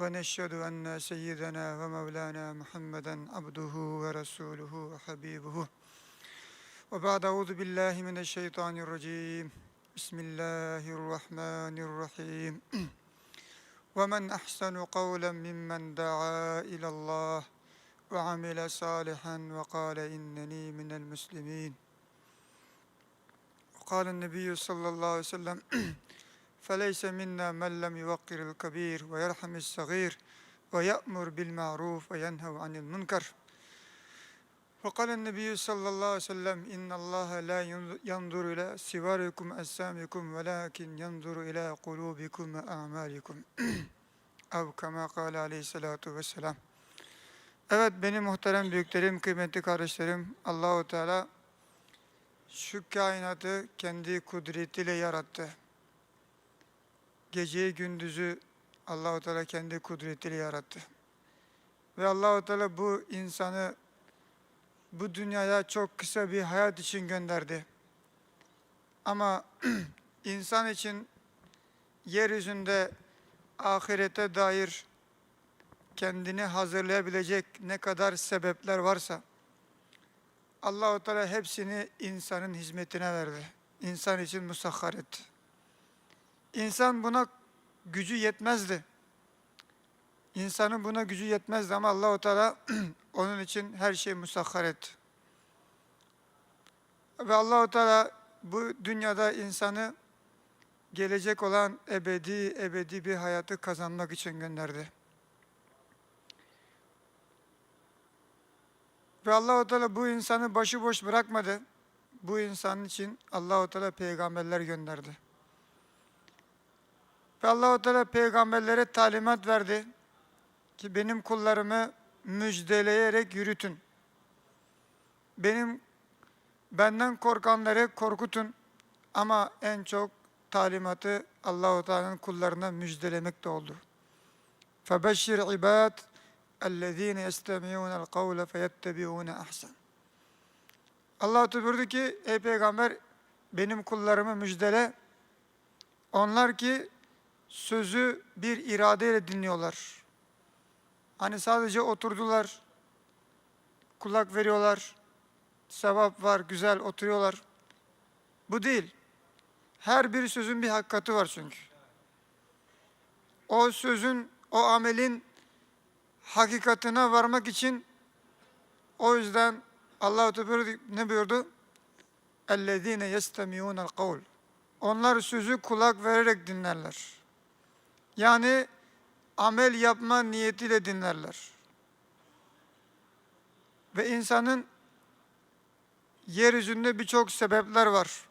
ونشهد أن سيدنا ومولانا محمدا عبده ورسوله وحبيبه وبعد أعوذ بالله من الشيطان الرجيم بسم الله الرحمن الرحيم ومن أحسن قولا ممن دعا إلى الله وعمل صالحا وقال إنني من المسلمين وقال النبي صلى الله عليه وسلم فليس منا من لم يوقر الكبير ويرحم الصغير ويأمر بالمعروف وينهى عن المنكر وقال النبي صلى الله عليه وسلم إن الله لا ينظر إلى سواركم أجسامكم ولكن ينظر إلى قلوبكم وأعمالكم أو كما قال عليه الصلاة والسلام Evet benim muhterem büyüklerim, kıymetli kardeşlerim, Allahu Teala şu kainatı kendi kudretiyle yarattı. Geceyi gündüzü Allahu Teala kendi kudretiyle yarattı. Ve Allahu Teala bu insanı bu dünyaya çok kısa bir hayat için gönderdi. Ama insan için yeryüzünde ahirete dair kendini hazırlayabilecek ne kadar sebepler varsa Allahu Teala hepsini insanın hizmetine verdi. İnsan için musahhar etti. İnsan buna gücü yetmezdi. İnsanın buna gücü yetmezdi ama Allahu Teala onun için her şeyi musahhar etti. Ve Allahu Teala bu dünyada insanı gelecek olan ebedi ebedi bir hayatı kazanmak için gönderdi. Ve Allahu Teala bu insanı başıboş bırakmadı. Bu insan için Allahu Teala peygamberler gönderdi. Ve Allah-u Teala peygamberlere talimat verdi ki benim kullarımı müjdeleyerek yürütün. Benim benden korkanları korkutun ama en çok talimatı Allahu Teala'nın kullarına müjdelemek de oldu. Febeşşir ibad ellezine yestemi'un el kavle feyettebi'un ahsen. Allah buyurdu ki ey peygamber benim kullarımı müjdele onlar ki sözü bir iradeyle dinliyorlar. Hani sadece oturdular, kulak veriyorlar, sevap var, güzel oturuyorlar. Bu değil. Her bir sözün bir hakikati var çünkü. O sözün, o amelin hakikatine varmak için o yüzden Allah Teala ne buyurdu? اَلَّذ۪ينَ يَسْتَمِعُونَ الْقَوْلِ Onlar sözü kulak vererek dinlerler. Yani amel yapma niyetiyle dinlerler. Ve insanın yeryüzünde birçok sebepler var.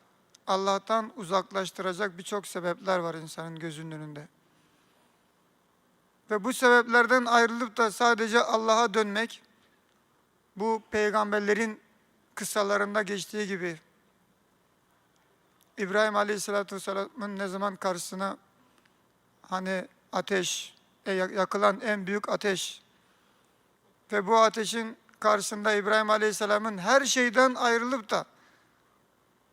Allah'tan uzaklaştıracak birçok sebepler var insanın gözünün önünde. Ve bu sebeplerden ayrılıp da sadece Allah'a dönmek, bu peygamberlerin kıssalarında geçtiği gibi, İbrahim Aleyhisselatü Vesselam'ın ne zaman karşısına hani ateş, e, yakılan en büyük ateş. Ve bu ateşin karşısında İbrahim Aleyhisselam'ın her şeyden ayrılıp da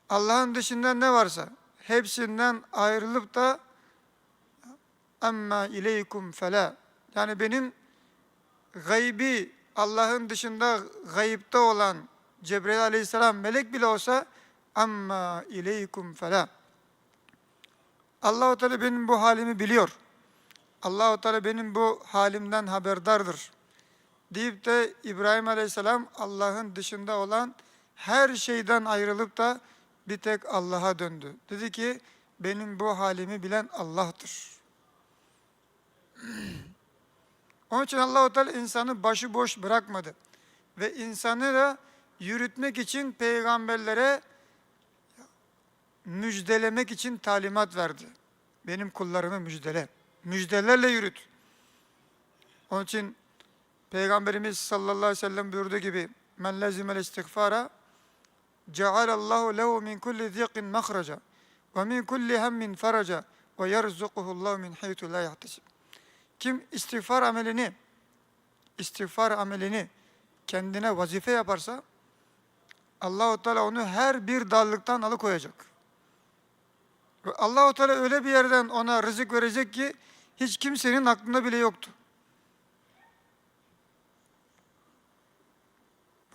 Allah'ın dışında ne varsa hepsinden ayrılıp da emma ileykum fela. Yani benim gaybi Allah'ın dışında gayipte olan Cebrail aleyhisselam melek bile olsa amma ileykum fela Allahu Teala benim bu halimi biliyor. Allahu Teala benim bu halimden haberdardır. Deyip de İbrahim Aleyhisselam Allah'ın dışında olan her şeyden ayrılıp da bir tek Allah'a döndü. Dedi ki benim bu halimi bilen Allah'tır. Onun için Allahu Teala insanı başıboş bırakmadı ve insanı da yürütmek için peygamberlere müjdelemek için talimat verdi. Benim kullarımı müjdele. Müjdelerle yürüt. Onun için Peygamberimiz sallallahu aleyhi ve sellem buyurduğu gibi men lezimel istiğfara cealallahu lehu min kulli ziqin mahraca ve min kulli hemmin faraca ve yerzukuhullahu min haythu la yahtasib. Kim istiğfar amelini istiğfar amelini kendine vazife yaparsa Allahu Teala onu her bir darlıktan alıkoyacak. Ve Allahu Teala öyle bir yerden ona rızık verecek ki hiç kimsenin aklında bile yoktu.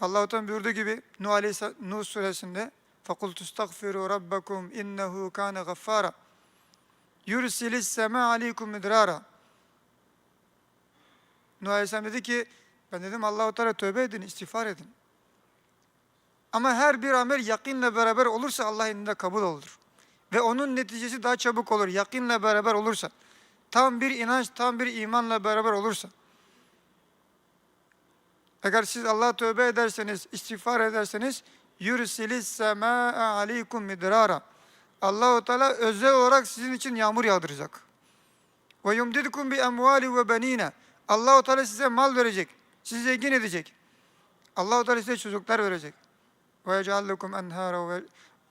Allahu Teala buyurduğu gibi Nuh Aleyhisselam Nuh suresinde فَقُلْتُ اسْتَغْفِرُوا رَبَّكُمْ اِنَّهُ كَانَ غَفَّارًا يُرْسِلِ السَّمَاءَ عَلَيْكُمْ مِدْرَارًا Nuh Aleyhisselam dedi ki ben dedim Allahu Teala tövbe edin, istiğfar edin. Ama her bir amel yakinle beraber olursa Allah indinde kabul olur. Ve onun neticesi daha çabuk olur. Yakinle beraber olursa. Tam bir inanç, tam bir imanla beraber olursa. Eğer siz Allah'a tövbe ederseniz, istiğfar ederseniz yursilis semaa aleykum midrara. Allahu Teala özel olarak sizin için yağmur yağdıracak. Ve yumdidukum bi emvali ve benina. Allahu Teala size mal verecek. Sizi zengin edecek. Allahu Teala size çocuklar verecek. Ve yecallukum enhara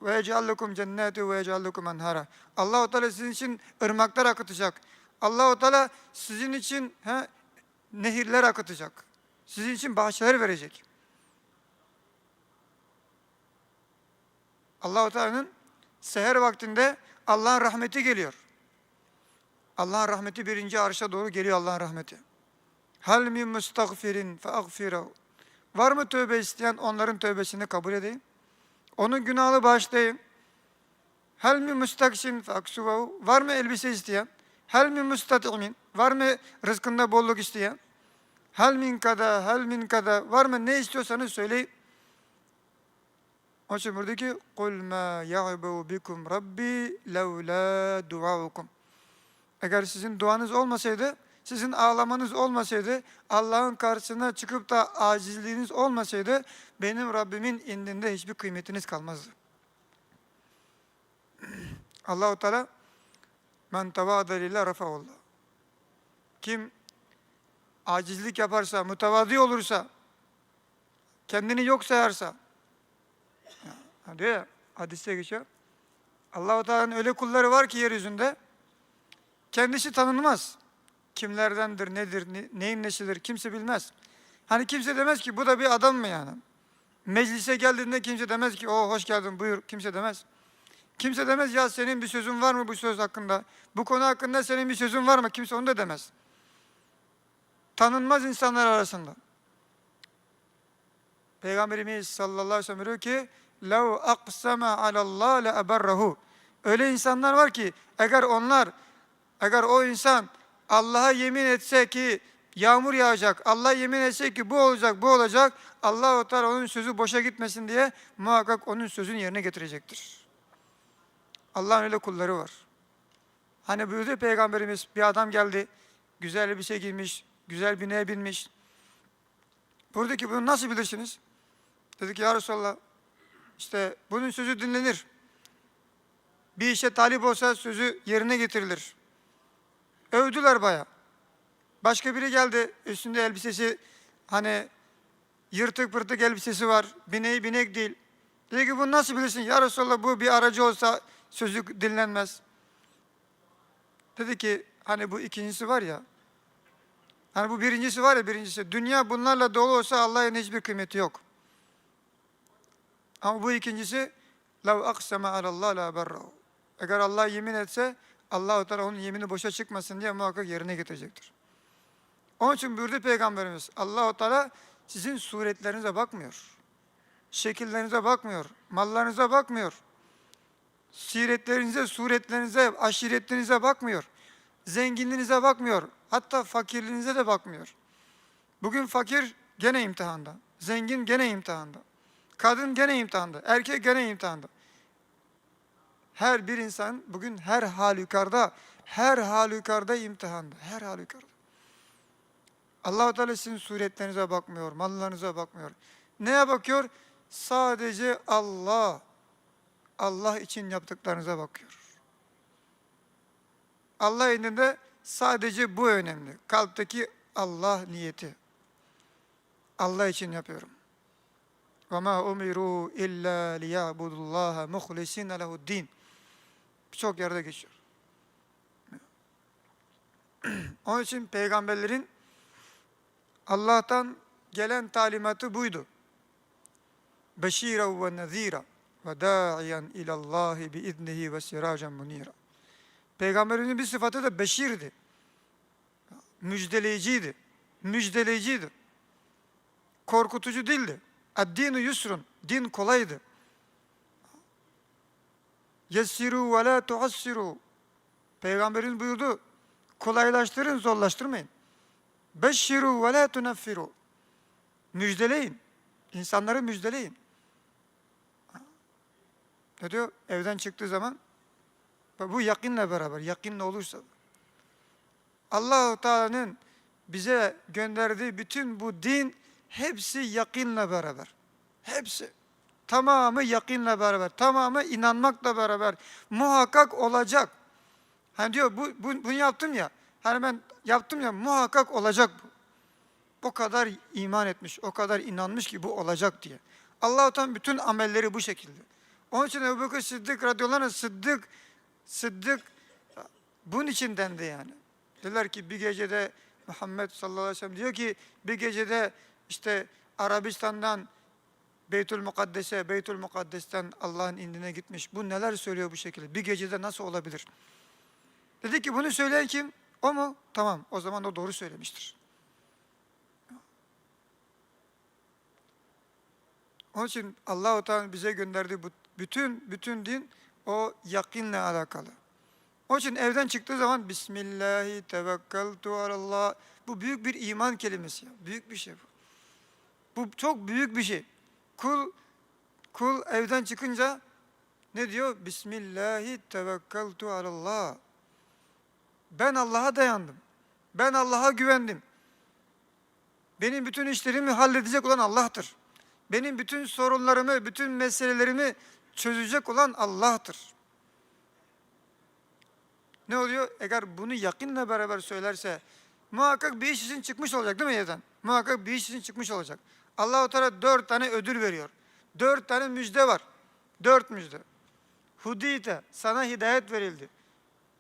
ve yecallukum cenneti ve yecallukum enhara. Allahu Teala sizin için ırmaklar akıtacak. Allahu Teala sizin için he, nehirler akıtacak. Sizin için bahçeler verecek. Allahu Teala'nın seher vaktinde Allah'ın rahmeti geliyor. Allah'ın rahmeti birinci arşa doğru geliyor Allah'ın rahmeti. Hal min mustagfirin fe. Var mı tövbe isteyen onların tövbesini kabul edeyim. Onun günahını bağışlayayım. Hel mi mustakşin fe aksuvahu. Var mı elbise isteyen? Hel mi mustatimin. Var mı rızkında bolluk isteyen? Hel min kada, hel min kada. Var mı ne istiyorsanız söyleyin. Onun için buradaki kul ma ya'bu bikum rabbi levla duaukum. Eğer sizin duanız olmasaydı, sizin ağlamanız olmasaydı, Allah'ın karşısına çıkıp da acizliğiniz olmasaydı, benim Rabbimin indinde hiçbir kıymetiniz kalmazdı. Allahu Teala men tevâde lillah rafa'ullah. Kim acizlik yaparsa, mütevazi olursa, kendini yok sayarsa, ya, diyor ya, hadiste geçiyor. Allah-u Teala'nın öyle kulları var ki yeryüzünde, kendisi tanınmaz Kimlerdendir, nedir, ne- neyin nesidir kimse bilmez. Hani kimse demez ki bu da bir adam mı yani? Meclise geldiğinde kimse demez ki o hoş geldin buyur kimse demez. Kimse demez ya senin bir sözün var mı bu söz hakkında? Bu konu hakkında senin bir sözün var mı? Kimse onu da demez. Tanınmaz insanlar arasında. Peygamberimiz sallallahu aleyhi ve sellem diyor ki لَوْ أَقْسَمَ عَلَى اللّٰهِ لَأَبَرَّهُ Öyle insanlar var ki eğer onlar, eğer o insan Allah'a yemin etse ki yağmur yağacak, Allah yemin etse ki bu olacak, bu olacak, Allah-u Teala onun sözü boşa gitmesin diye muhakkak onun sözünü yerine getirecektir. Allah'ın öyle kulları var. Hani buyurdu Peygamberimiz bir adam geldi, güzel elbise giymiş, güzel bineğe binmiş. Buradaki bunu nasıl bilirsiniz? Dedi ki ya Resulallah işte bunun sözü dinlenir. Bir işe talip olsa sözü yerine getirilir. Övdüler baya. Başka biri geldi üstünde elbisesi hani yırtık pırtık elbisesi var. Bineği binek değil. Dedi ki bunu nasıl bilirsin? Ya Resulallah bu bir aracı olsa sözü dinlenmez. Dedi ki hani bu ikincisi var ya. Hani bu birincisi var ya birincisi. Dünya bunlarla dolu olsa Allah'ın hiçbir kıymeti yok. Ama bu ikincisi lav aksama alallah la berrahu. Eğer Allah yemin etse Allah-u Teala onun yemini boşa çıkmasın diye muhakkak yerine getirecektir. Onun için buyurdu Peygamberimiz Allah-u Teala sizin suretlerinize bakmıyor. Şekillerinize bakmıyor. Mallarınıza bakmıyor. Siretlerinize, suretlerinize, aşiretlerinize bakmıyor. Zenginliğinize bakmıyor. Hatta fakirliğinize de bakmıyor. Bugün fakir gene imtihanda. Zengin gene imtihanda. Kadın gene imtihanda. Erkek gene imtihanda. Her bir insan bugün her halükarda, her halükarda imtihanda. Her halükarda. Allah-u Teala sizin suretlerinize bakmıyor, mallarınıza bakmıyor. Neye bakıyor? Sadece Allah, Allah için yaptıklarınıza bakıyor. Allah indinde sadece bu önemli. Kalpteki Allah niyeti. Allah için yapıyorum. وَمَا اُمِرُوا اِلَّا لِيَعْبُدُ اللّٰهَ مُخْلِسِينَ لَهُ الدِّينَ Birçok yerde geçiyor. Onun için peygamberlerin Allah'tan gelen talimatı buydu. Beşira ve nezira ve da'iyen ilallahi bi idnihi ve siracan munira. Peygamberimizin bir sıfatı da beşirdi. Müjdeleyiciydi. Müjdeleyiciydi. Korkutucu değildi. Ad-dinu yusrun. Din kolaydı. Yessiru ve la tuassiru. Peygamberimiz buyurdu. Kolaylaştırın, zorlaştırmayın. Beşşiru ve la tunaffiru. Müjdeleyin. İnsanları müjdeleyin. Ne diyor? Evden çıktığı zaman bu yakinle beraber, yakinle olursa Allahu Teala'nın bize gönderdiği bütün bu din hepsi yakinle beraber. Hepsi. Tamamı yakinle beraber, tamamı inanmakla beraber muhakkak olacak. Hani diyor bu, bu bunu yaptım ya. Hani ben yaptım ya muhakkak olacak bu. O kadar iman etmiş, o kadar inanmış ki bu olacak diye. Allah-u Teala bütün amelleri bu şekilde. Onun için Ebu Bekir Sıddık radıyallahu anh Sıddık, Sıddık bunun için dendi yani. Dediler ki bir gecede Muhammed sallallahu aleyhi ve sellem diyor ki bir gecede işte Arabistan'dan Beytül Mukaddes'e, Beytül Mukaddes'ten Allah'ın indine gitmiş. Bu neler söylüyor bu şekilde? Bir gecede nasıl olabilir? Dedi ki bunu söyleyen kim? O mu? Tamam o zaman o doğru söylemiştir. Onun için Allah-u Teala bize gönderdiği bütün bütün din o yakinle alakalı. Onun için evden çıktığı zaman Bismillahi tevekkeltu alallah. Bu büyük bir iman kelimesi. Büyük bir şey bu. Bu çok büyük bir şey. Kul kul evden çıkınca ne diyor? Bismillahi tevekkeltu alallah. Ben Allah'a dayandım. Ben Allah'a güvendim. Benim bütün işlerimi halledecek olan Allah'tır. Benim bütün sorunlarımı, bütün meselelerimi çözecek olan Allah'tır. Ne oluyor? Eğer bunu yakinle beraber söylerse muhakkak bir iş için çıkmış olacak değil mi yerden? Muhakkak bir iş için çıkmış olacak. Allah-u Teala dört tane ödül veriyor. Dört tane müjde var. Dört müjde. Hudite, sana hidayet verildi.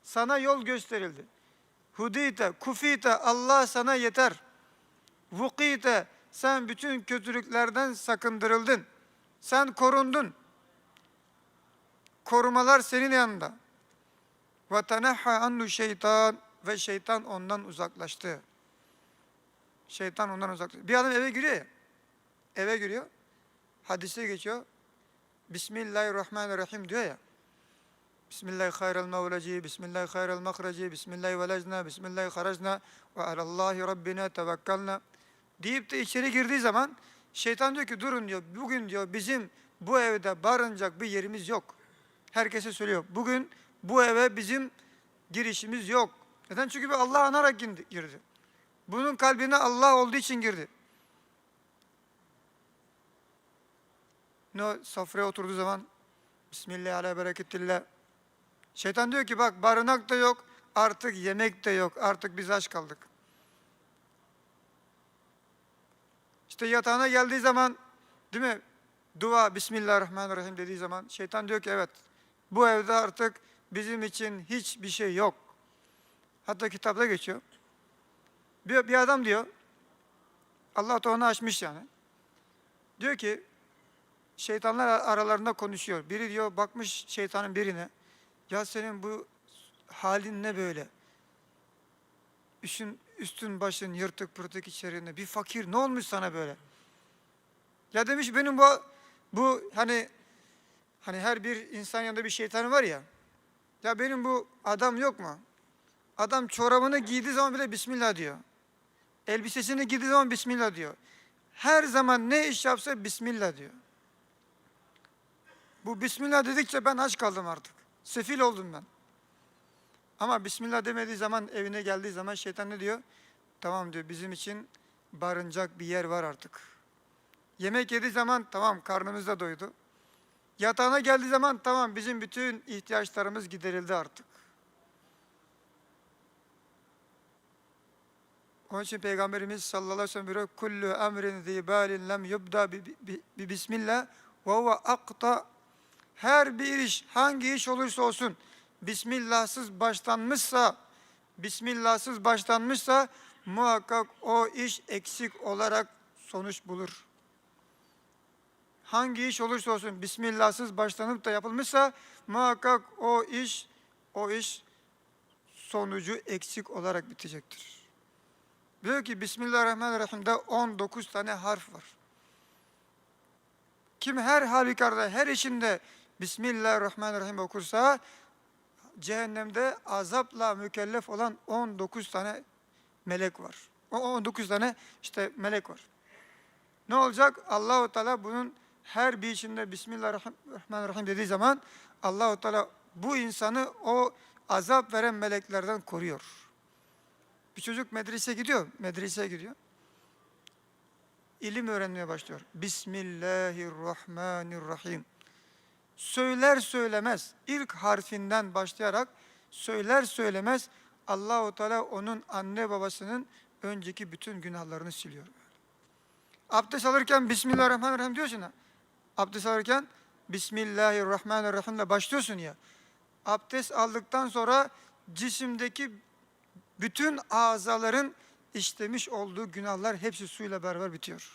Sana yol gösterildi. Hudite, kufite, Allah sana yeter. Vukite, sen bütün kötülüklerden sakındırıldın. Sen korundun. Korumalar senin yanında. Ve tenahha annu şeytan ve şeytan ondan uzaklaştı. Şeytan ondan uzaklaştı. Bir adam eve giriyor ya. Eve giriyor. Hadise geçiyor. Bismillahirrahmanirrahim diyor ya. Bismillahi hayral mevleci, Bismillahi hayral makreci, Bismillahi velezna, Bismillahi haracna ve alallahi rabbina tevekkalna deyip de içeri girdiği zaman şeytan diyor ki durun diyor bugün diyor bizim bu evde barınacak bir yerimiz yok. Herkese söylüyor. Bugün bu eve bizim girişimiz yok. Neden? Çünkü bir Allah anarak girdi. Bunun kalbine Allah olduğu için girdi. Ne sofraya oturduğu zaman Bismillah ala bereketillah. Şeytan diyor ki bak barınak da yok, artık yemek de yok, artık biz aç kaldık. İşte yatağına geldiği zaman değil mi? Dua Bismillahirrahmanirrahim dediği zaman şeytan diyor ki evet bu evde artık bizim için hiçbir şey yok. Hatta kitapta geçiyor. Bir, bir adam diyor Allah da onu açmış yani. Diyor ki şeytanlar aralarında konuşuyor. Biri diyor bakmış şeytanın birine. Ya senin bu halin ne böyle? Üstün, üstün başın yırtık pırtık içerisinde. Bir fakir ne olmuş sana böyle? Ya demiş benim bu bu hani hani her bir insan yanında bir şeytanı var ya. Ya benim bu adam yok mu? Adam çorabını giydiği zaman bile Bismillah diyor. Elbisesini giydiği zaman Bismillah diyor. Her zaman ne iş yapsa Bismillah diyor. Bu Bismillah dedikçe ben aç kaldım artık. Sefil oldum ben. Ama Bismillah demediği zaman evine geldiği zaman şeytan ne diyor? Tamam diyor bizim için barınacak bir yer var artık. Yemek yediği zaman tamam karnımız da doydu. Yatağına geldiği zaman tamam bizim bütün ihtiyaçlarımız giderildi artık. Onun için Peygamberimiz sallallahu aleyhi ve sellem buyuruyor. Kullu emrin zibalin lem yubda bi, bi, bi bismillah ve huve akta. Her bir iş hangi iş olursa olsun Bismillahsız başlanmışsa Bismillahsız başlanmışsa muhakkak o iş eksik olarak sonuç bulur. Hangi iş olursa olsun Bismillahsız başlanıp da yapılmışsa muhakkak o iş o iş sonucu eksik olarak bitecektir. Diyor ki Bismillahirrahmanirrahim'de 19 tane harf var. Kim her halükarda, her işinde Bismillahirrahmanirrahim okursa cehennemde azapla mükellef olan 19 tane melek var. O 19 tane işte melek var. Ne olacak? Allahu Teala bunun her bir işinde Bismillahirrahmanirrahim dediği zaman Allahu Teala bu insanı o azap veren meleklerden koruyor. Bir çocuk medrese gidiyor, medreseye gidiyor. İlim öğrenmeye başlıyor. Bismillahirrahmanirrahim. Söyler söylemez, ilk harfinden başlayarak söyler söylemez Allahu Teala onun anne babasının önceki bütün günahlarını siliyor. Abdest alırken Bismillahirrahmanirrahim diyorsun ha. Abdest alırken Bismillahirrahmanirrahim ile başlıyorsun ya. Abdest aldıktan sonra cisimdeki bütün azaların işlemiş olduğu günahlar hepsi suyla beraber bitiyor.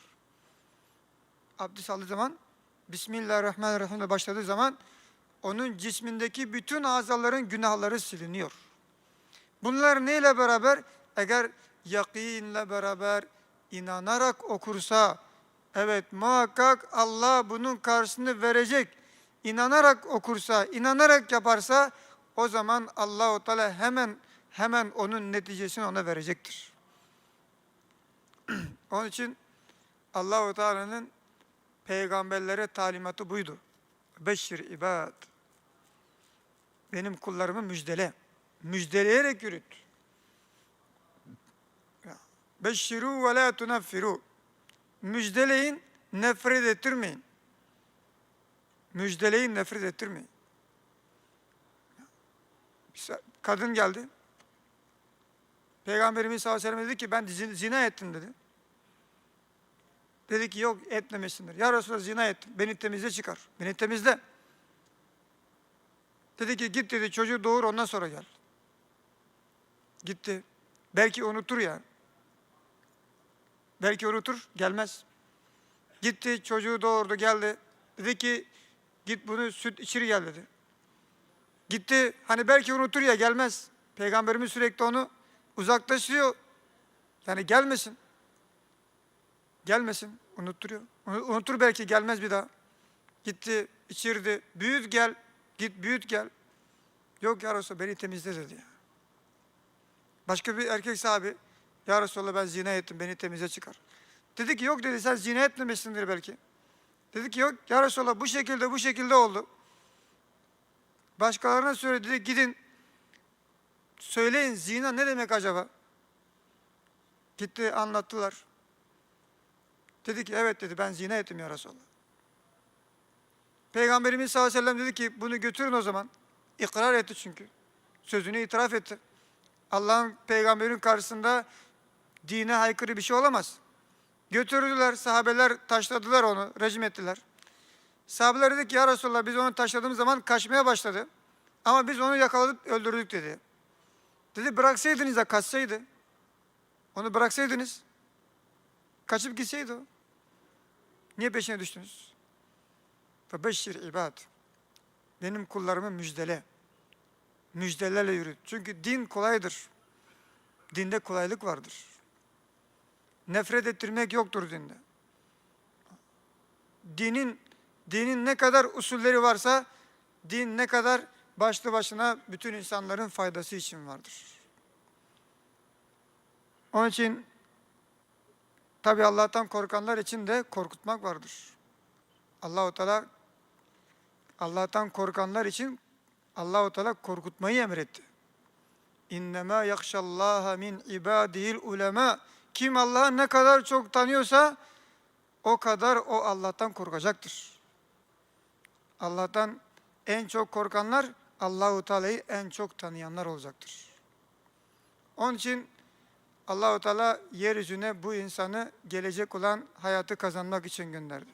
Abdest aldığı zaman Bismillahirrahmanirrahim ile başladığı zaman onun cismindeki bütün azaların günahları siliniyor. Bunlar neyle beraber? Eğer yakinle beraber inanarak okursa, evet muhakkak Allah bunun karşısını verecek. İnanarak okursa, inanarak yaparsa o zaman Allahu Teala hemen hemen onun neticesini ona verecektir. Onun için Allahu Teala'nın peygamberlere talimatı buydu. Beşir ibad. Benim kullarımı müjdele. Müjdeleyerek yürüt. Beşşiru ve la tunaffiru. Müjdeleyin, nefret ettirmeyin. Müjdeleyin, nefret ettirmeyin. Kadın geldi. Peygamberimiz sallallahu aleyhi ve sellem dedi ki ben zina ettim dedi. Dedi ki yok etmemesindir. Ya Resulallah zina ettim. Beni temizle çıkar. Beni temizle. Dedi ki git dedi çocuğu doğur ondan sonra gel. Gitti. Belki unutur yani. Belki unutur gelmez. Gitti çocuğu doğurdu geldi. Dedi ki git bunu süt içiri gel dedi. Gitti hani belki unutur ya gelmez. Peygamberimiz sürekli onu uzaklaşıyor. Yani gelmesin. Gelmesin. Unutturuyor. Unutur belki gelmez bir daha. Gitti, içirdi. Büyüt gel. Git büyüt gel. Yok ya Resulallah beni temizle dedi. Başka bir erkek sahibi ya Resulallah ben zina ettim beni temize çıkar. Dedi ki yok dedi sen zina etmemişsindir belki. Dedi ki yok ya Resulallah bu şekilde bu şekilde oldu. Başkalarına söyledi dedi gidin söyleyin zina ne demek acaba? Gitti anlattılar. Dedi ki evet dedi ben zina ettim ya Resulallah. Peygamberimiz sallallahu aleyhi ve sellem dedi ki bunu götürün o zaman. İkrar etti çünkü. Sözünü itiraf etti. Allah'ın peygamberin karşısında dine haykırı bir şey olamaz. Götürdüler, sahabeler taşladılar onu, rejim ettiler. Sahabeler dedi ki ya Resulallah biz onu taşladığımız zaman kaçmaya başladı. Ama biz onu yakaladık, öldürdük dedi. Dedi bıraksaydınız da kaçsaydı. Onu bıraksaydınız. Kaçıp gitseydi o. Niye peşine düştünüz? Febeşşir ibad. Benim kullarımı müjdele. Müjdelerle yürüt. Çünkü din kolaydır. Dinde kolaylık vardır. Nefret ettirmek yoktur dinde. Dinin dinin ne kadar usulleri varsa din ne kadar başlı başına bütün insanların faydası için vardır. Onun için tabi Allah'tan korkanlar için de korkutmak vardır. Allahu Teala Allah'tan korkanlar için Allahu Teala korkutmayı emretti. İnnemâ yakşallâhe min ibâdihil ulema. Kim Allah'ı ne kadar çok tanıyorsa o kadar o Allah'tan korkacaktır. Allah'tan en çok korkanlar Allahu Teala'yı en çok tanıyanlar olacaktır. Onun için Allahu Teala yeryüzüne bu insanı gelecek olan hayatı kazanmak için gönderdi.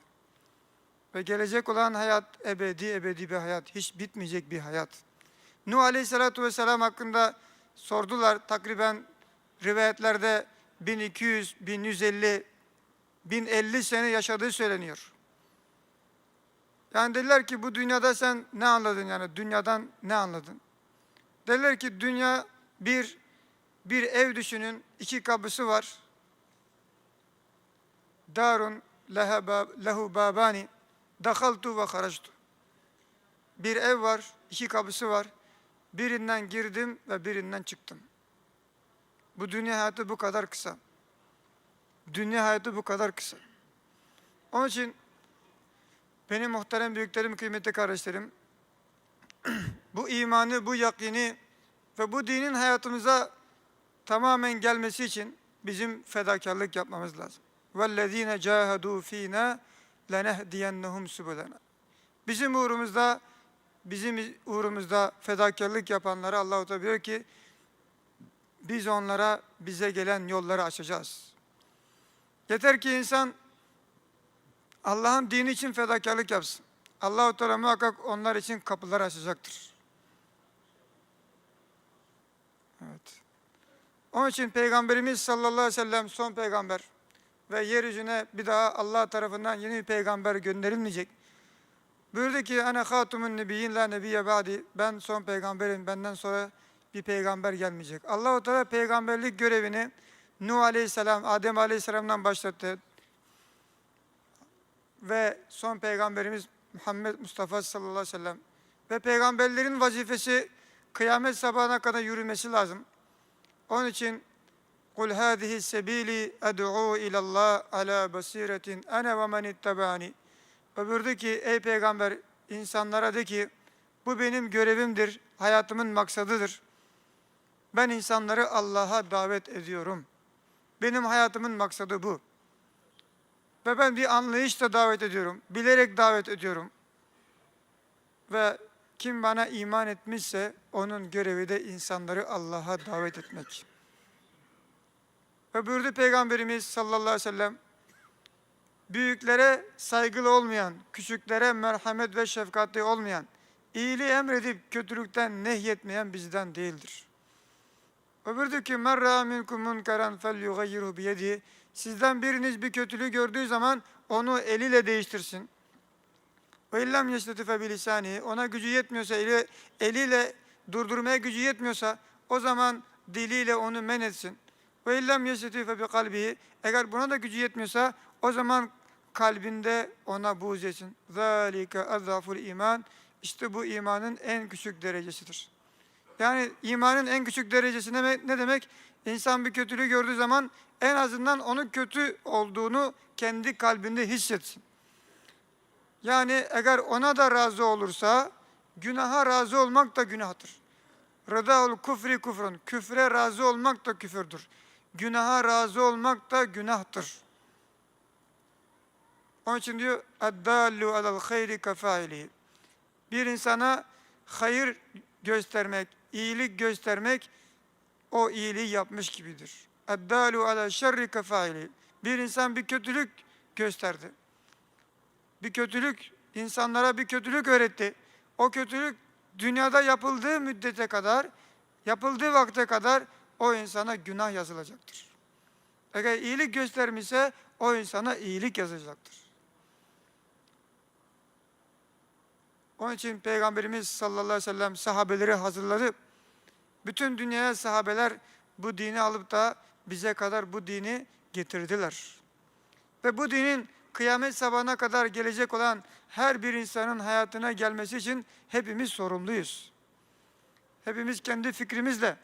Ve gelecek olan hayat ebedi ebedi bir hayat, hiç bitmeyecek bir hayat. Nuh Aleyhisselatü Vesselam hakkında sordular. Takriben rivayetlerde 1200, 1150, 1050 sene yaşadığı söyleniyor. Yani dediler ki bu dünyada sen ne anladın yani dünyadan ne anladın? Dediler ki dünya bir bir ev düşünün iki kapısı var. Darun lehu babani dahaltu ve harajtu. Bir ev var, iki kapısı var. Birinden girdim ve birinden çıktım. Bu dünya hayatı bu kadar kısa. Dünya hayatı bu kadar kısa. Onun için benim muhterem büyüklerim, kıymetli kardeşlerim, bu imanı, bu yakini ve bu dinin hayatımıza tamamen gelmesi için bizim fedakarlık yapmamız lazım. وَالَّذ۪ينَ جَاهَدُوا ف۪ينَا لَنَهْدِيَنَّهُمْ سُبُلَنَا Bizim uğrumuzda, bizim uğrumuzda fedakarlık yapanlara Allah-u Teala diyor ki, biz onlara bize gelen yolları açacağız. Yeter ki insan Allah'ın dini için fedakarlık yapsın. Allah-u Teala muhakkak onlar için kapılar açacaktır. Onun için Peygamberimiz sallallahu aleyhi ve sellem son peygamber ve yeryüzüne bir daha Allah tarafından yeni bir peygamber gönderilmeyecek. Buyurdu ki ana hatumun nebiyyin la nebiyye ba'di. Ben son peygamberim. Benden sonra bir peygamber gelmeyecek. Allahu Teala peygamberlik görevini Nuh Aleyhisselam, Adem Aleyhisselam'dan başlattı. Ve son peygamberimiz Muhammed Mustafa sallallahu aleyhi ve sellem. Ve peygamberlerin vazifesi kıyamet sabahına kadar yürümesi lazım. Onun için Kul hâzihi sebîli ed'û ilallah ala basiretin ene ve men ittabani. Buyurdu ki ey peygamber insanlara de ki bu benim görevimdir, hayatımın maksadıdır. Ben insanları Allah'a davet ediyorum. Benim hayatımın maksadı bu. Ve ben bir anlayışla davet ediyorum. Bilerek davet ediyorum. Ve kim bana iman etmişse onun görevi de insanları Allah'a davet etmek. Ve Peygamberimiz sallallahu aleyhi ve sellem, büyüklere saygılı olmayan, küçüklere merhamet ve şefkatli olmayan, iyiliği emredip kötülükten nehyetmeyen bizden değildir. Öbürdü ki merra minkum munkaran felyughayyirhu biyedi. Sizden biriniz bir kötülüğü gördüğü zaman onu eliyle değiştirsin. Ve illem yestetife bilisani ona gücü yetmiyorsa eli, eliyle durdurmaya gücü yetmiyorsa o zaman diliyle onu men etsin. Ve illem yestetife bi kalbihi eğer buna da gücü yetmiyorsa o zaman kalbinde ona buğz etsin. Zalike azaful iman işte bu imanın en küçük derecesidir. Yani imanın en küçük derecesi ne, ne demek? İnsan bir kötülüğü gördüğü zaman en azından onun kötü olduğunu kendi kalbinde hissetsin. Yani eğer ona da razı olursa günaha razı olmak da günahtır. Rıdaul kufri kufrun. Küfre razı olmak da küfürdür. Günaha razı olmak da günahtır. Onun için diyor eddallu alal hayri kefaili. Bir insana hayır göstermek, iyilik göstermek o iyiliği yapmış gibidir. Eddalu ala şerri kefaili. Bir insan bir kötülük gösterdi bir kötülük, insanlara bir kötülük öğretti. O kötülük dünyada yapıldığı müddete kadar, yapıldığı vakte kadar o insana günah yazılacaktır. Eğer iyilik göstermişse o insana iyilik yazılacaktır. Onun için Peygamberimiz sallallahu aleyhi ve sellem sahabeleri hazırladı. Bütün dünyaya sahabeler bu dini alıp da bize kadar bu dini getirdiler. Ve bu dinin kıyamet sabahına kadar gelecek olan her bir insanın hayatına gelmesi için hepimiz sorumluyuz. Hepimiz kendi fikrimizle,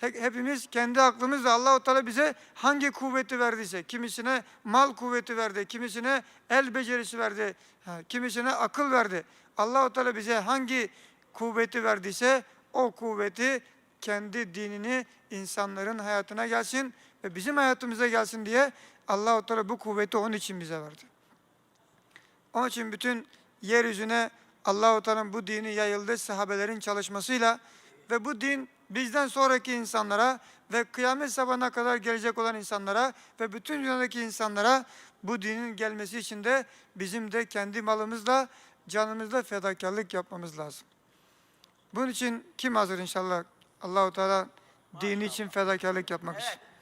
hepimiz kendi aklımızla Allahu Teala bize hangi kuvveti verdiyse, kimisine mal kuvveti verdi, kimisine el becerisi verdi, kimisine akıl verdi. Allahu Teala bize hangi kuvveti verdiyse o kuvveti kendi dinini insanların hayatına gelsin ve bizim hayatımıza gelsin diye Allah-u Teala bu kuvveti onun için bize verdi. Onun için bütün yeryüzüne Allah-u Teala'nın bu dini yayıldı sahabelerin çalışmasıyla ve bu din bizden sonraki insanlara ve kıyamet sabahına kadar gelecek olan insanlara ve bütün dünyadaki insanlara bu dinin gelmesi için de bizim de kendi malımızla, canımızla fedakarlık yapmamız lazım. Bunun için kim hazır inşallah Allahu Teala dini için fedakarlık yapmak için? Evet.